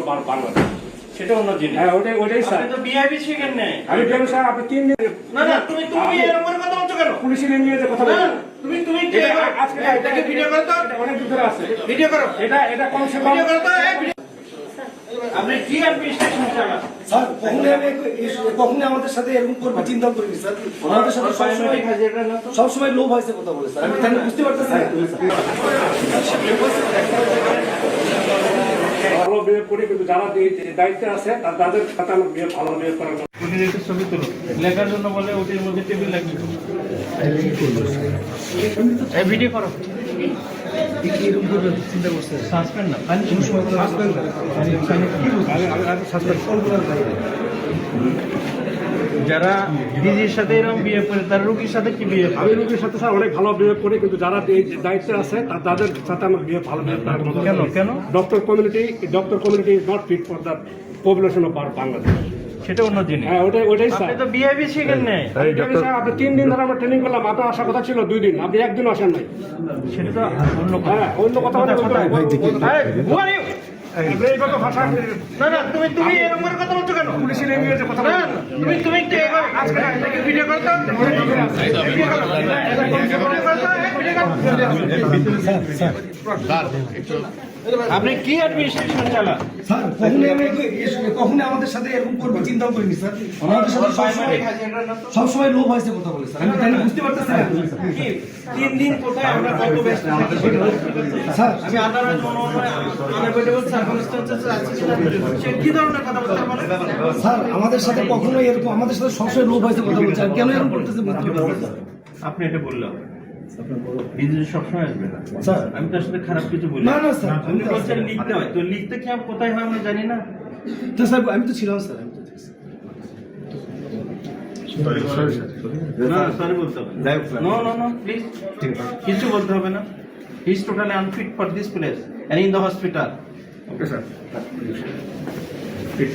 বার- বাংলাদেশ সেটা অন্য জিনিস। হ্যাঁ ওটাই ওটাই স্যার। তো বিআইপি শিখেন না আমি কেন স্যার আপনি তিন দিন না না তুমি তুমি এরকম করে কথা বলছো কেন? পুলিশের নিয়ে কথা না, তুমি তুমি কি এটা এবার- আজকে এটাকে ভিডিও করো তো? অনেক দিন ধরে আছে। ভিডিও করো। এটা এটা কমসে কম ভিডিও করো তো আপনি কি অ্যাডমিনিস্ট্রেশন চালান স্যার কখনোই আমি এ- আমাদের সাথে এরকম করবে চিন্তা করিনি স্যার। আমাদের সাথে সবসময় সবসময় লোভ হয়েছে কথা বলে স্যার। আমি বুঝতে পারতেছি বিয়ে করি কিন্তু যারা দায়িত্বে আছে তাদের সাথে আমার বিয়ে ভালো বিয়ে করার ওটির ছবি তুলো লেখার জন্য বলে ওটির মধ্যে টেবিল লাগবে। ভিডিও করো। চিন্তা করছে সাসপেন্ড না খালি সাসপেন্ড যারা দিদির সাথে এরকম বিয়ে করে তার রুগীর সাথে কি বিয়ে? আমি রোগীর সাথে স্যার অনেক ভালো বিয়ে করি কিন্তু যারা দায়িত্বে আছে তাদের সাথে আমার বিয়ে ভালো বিয়ে কেন কেন? Doctor community doctor community is not fit for the population of Bangladesh সেটা অন্য জিনিস। হ্যাঁ ওটাই ওটাই স্যার। আপনি তো বিআইবি শিখেন নাই। আমি জানি স্যার, আপনি তিন দিন ধরে আমরা ট্রেনিং করলাম আপনার আসার কথা ছিল দুই দিন আপনি একদিন আসেন নাই। সেটা তো অন্য কথা। হ্যাঁ অন্য কথা না না তুমি তুমি এরকম করে কথা বলছো কেন? পুলিশের কথা না তুমি তুমি কি এবার আপনি কি অ্যাডমিনিস্ট্রেশন চালান? স্যার কখনোই আমি এ- কখনোই আমাদের সাথে এরকম করবে চিন্তা করিনি স্যার। আমাদের সাথে সবসময় সবসময় লোভ হয়েছে কথা বলে স্যার। আমি তাই বুঝতে পারতেছি। কি তিন দিন কোথায় আমরা কত ব্যস্ত স্যার। আমি আদালত আনএভয়েডেবল সার্কামস্টেন্সেস আছে সেটা সে কি ধরনের কথা বলতে পারে স্যার আমাদের সাথে কখনোই এরকম আমাদের সাথে সবসময় লোভ হয়েছে কথা বলছে। আর কেন এরকম করতেছে? বুঝতে আপনি এটা বললাম বিদ্যুৎ সবসময় আসবে না। স্যার। আমি তার সাথে খারাপ কিছু বলি। না, না, স্যার, আপনি তো বলছেন লিখতে হয় তো লিখতে কি আমি কোথায় হয় আমরা জানি না। তো স্যার আমি তো ছিলাম স্যার আমি তো বলতে হবে নো। নো নো প্লিজ কিছু বলতে হবে না। He is totally unfit for this place and in the hospital okay sir. ঠিক